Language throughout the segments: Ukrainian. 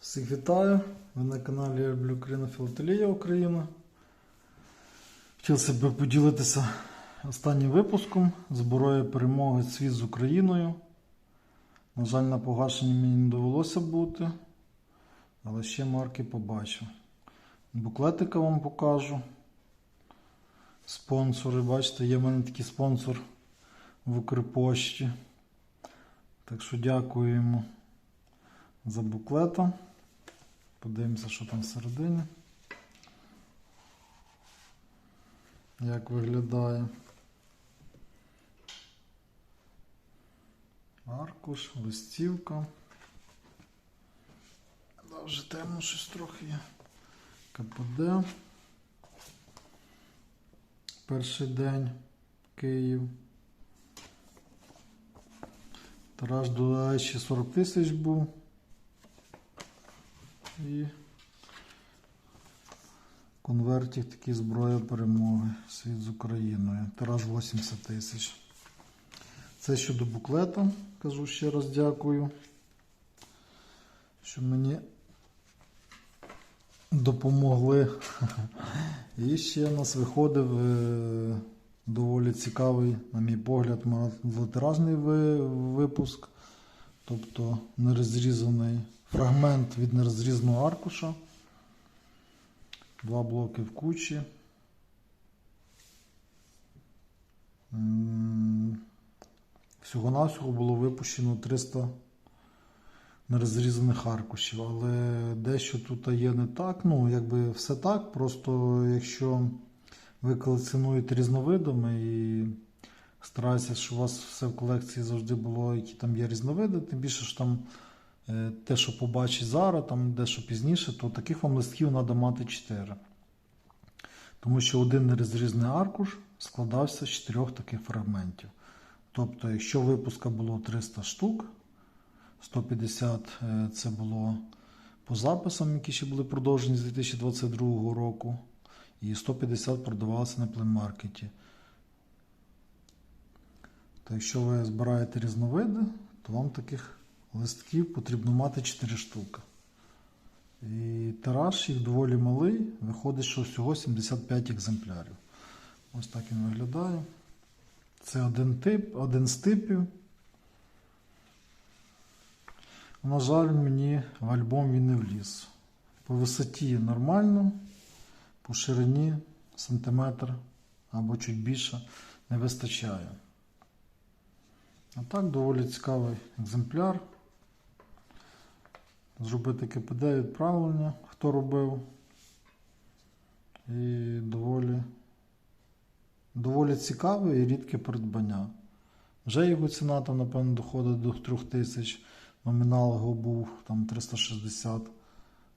Всіх вітаю! Ви на каналі Я люблю Україну Філателія Україна. Хотів себе поділитися останнім випуском зброї перемоги світ з Україною. На жаль, на погашенні мені не довелося бути, але ще марки побачу. Буклетика вам покажу. Спонсори, бачите, є в мене такий спонсор в Укрпошті. Так що дякуємо за буклета. Подивимося, що там всередині. Як виглядає. Аркуш, листівка. Да, вже темно щось трохи є. КПД. Перший день Київ. Тираж до ще 40 тисяч був. І конвертів такі зброя перемоги. Світ з Україною. Тираж 80 тисяч. Це щодо буклета. Кажу ще раз дякую. Що мені допомогли. І ще у нас виходив е, доволі цікавий, на мій погляд, малотиражний випуск. Тобто нерозрізаний фрагмент від нерозрізаного аркуша. Два блоки в кучі. Всього-навсього було випущено 300 нерозрізаних аркушів, але дещо тут є не так. Ну, якби все так. Просто якщо ви колекціонуєте різновидами і стараєтеся, щоб у вас все в колекції завжди було, які там є різновиди, тим більше що там те, що побачить зараз, там дещо пізніше, то таких вам листків треба мати 4. Тому що один нерозрізний аркуш складався з чотирьох таких фрагментів. Тобто, якщо випуска було 300 штук, 150 е, це було по записам, які ще були продовжені з 2022 року, і 150 продавалося на плеймаркеті. То якщо ви збираєте різновиди, то вам таких листків потрібно мати 4 штуки. І тираж їх доволі малий, виходить, що всього 75 екземплярів. Ось так він виглядає. Це один тип, один з типів. На жаль, мені в альбом він не вліз. По висоті нормально, по ширині сантиметр або чуть більше не вистачає. А так, доволі цікавий екземпляр. Зробити КПД відправлення, хто робив. І доволі, доволі цікаве і рідке придбання. Вже його ціна там, напевно, доходить до 3 тисяч. Номінал його був там 360.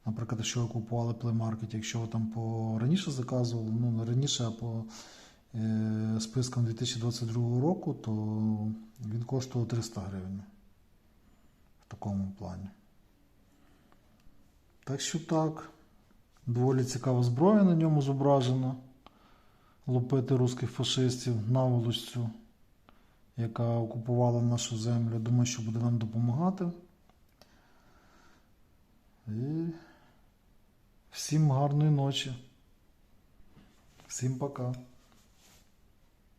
Наприклад, якщо ви купували плеймаркеті, якщо ви там по раніше заказували, ну раніше, по е, спискам 2022 року, то він коштував 300 гривень. В такому плані. Так що так, доволі цікава зброя на ньому зображена. Лупити русських фашистів наволочцю, яка окупувала нашу землю. Думаю, що буде нам допомагати. І всім гарної ночі. Всім пока.